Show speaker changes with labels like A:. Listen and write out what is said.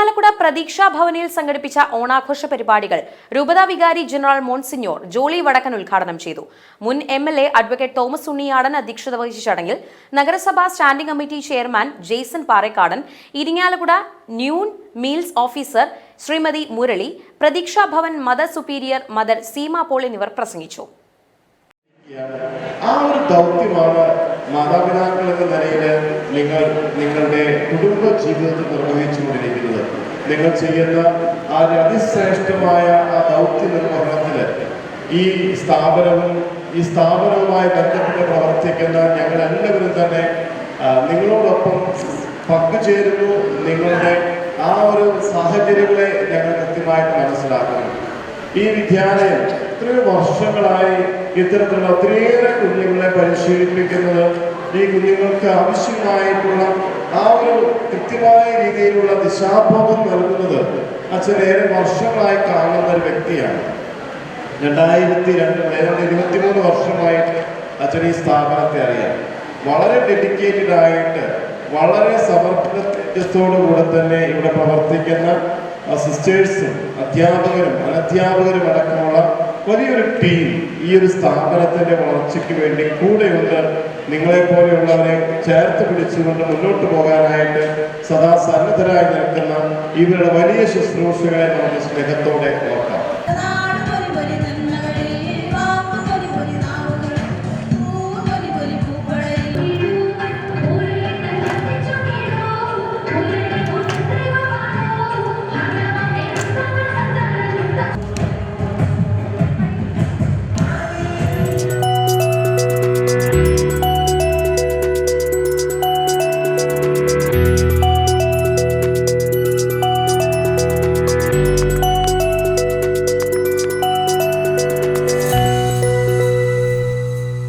A: ഇരിങ്ങാലക്കുട പ്രതീക്ഷാ ഭവനിൽ സംഘടിപ്പിച്ച ഓണാഘോഷ പരിപാടികൾ രൂപതാ വികാരി ജനറൽ മോൺസിഞ്ഞോർ ജോളി വടക്കൻ ഉദ്ഘാടനം ചെയ്തു. മുൻ M L A advocate Thomas Unniyadan അധ്യക്ഷത വഹിച്ച ചടങ്ങിൽ നഗരസഭാ standing committee chairman Jason Parekkadan Irinjalakuda noon meals officer Shrimati Murali Pratheeksha Bhavan mother superior mother Seema Paul എന്നിവർ പ്രസംഗിച്ചു.
B: ആ ഒരു ദൗത്യമാണ് മാതാപിതാക്കൾ എന്ന നിലയിൽ നിങ്ങൾ നിങ്ങളുടെ കുടുംബ ജീവിതത്തിൽ നിർവഹിച്ചുകൊണ്ടിരിക്കുന്നത്. നിങ്ങൾ ചെയ്യുന്ന ആ അതിശ്രേഷ്ഠമായ ആ ദൗത്യ നിർവഹണത്തിൽ ഈ സ്ഥാപനവും ഈ സ്ഥാപനവുമായി ബന്ധപ്പെട്ട് പ്രവർത്തിക്കുന്ന ഞങ്ങൾ എല്ലാവരും തന്നെ നിങ്ങളോടൊപ്പം പങ്കുചേരുന്നു നിങ്ങളുടെ ആ ഒരു സാഹചര്യങ്ങളെ ഞങ്ങൾ കൃത്യമായിട്ട് മനസ്സിലാക്കുന്നു. ഈ വിദ്യാലയം ഇത്രയും വർഷങ്ങളായി ഇത്തരത്തിലുള്ള ഒത്തിരിയേറെ കുഞ്ഞുങ്ങളെ പരിശീലിപ്പിക്കുന്നത് ഈ കുഞ്ഞുങ്ങൾക്ക് ആവശ്യമായിട്ടുള്ള ആ ഒരു കൃത്യമായ രീതിയിലുള്ള ദിശാബോധം നൽകുന്നത് അച്ഛൻ ഏറെ വർഷങ്ങളായി കാണുന്ന ഒരു വ്യക്തിയാണ്. രണ്ടായിരത്തി രണ്ട് ഏതാണ്ട് ഇരുപത്തിമൂന്ന് വർഷമായിട്ട് അച്ഛൻ ഈ സ്ഥാപനത്തെ അറിയാം. വളരെ ഡെഡിക്കേറ്റഡ് ആയിട്ട് വളരെ സമർപ്പണത്തോടുകൂടെ തന്നെ ഇവിടെ പ്രവർത്തിക്കുന്ന സിസ്റ്റേഴ്സും അധ്യാപകരും അനധ്യാപകരും അടക്കമുള്ള വലിയൊരു ടീം ഈ ഒരു സ്ഥാപനത്തിന്റെ വളർച്ചയ്ക്ക് വേണ്ടി കൂടെയുണ്ട്. നിങ്ങളെ പോലെയുള്ളവരെ ചേർത്ത് പിടിച്ചുകൊണ്ട് മുന്നോട്ട് പോകാനായിട്ട് സദാ സന്നദ്ധരായി നിൽക്കുന്ന ഇവരുടെ വലിയ ശുശ്രൂഷകളെ നമുക്ക് സ്നേഹത്തോടെ
C: കർത്താവേ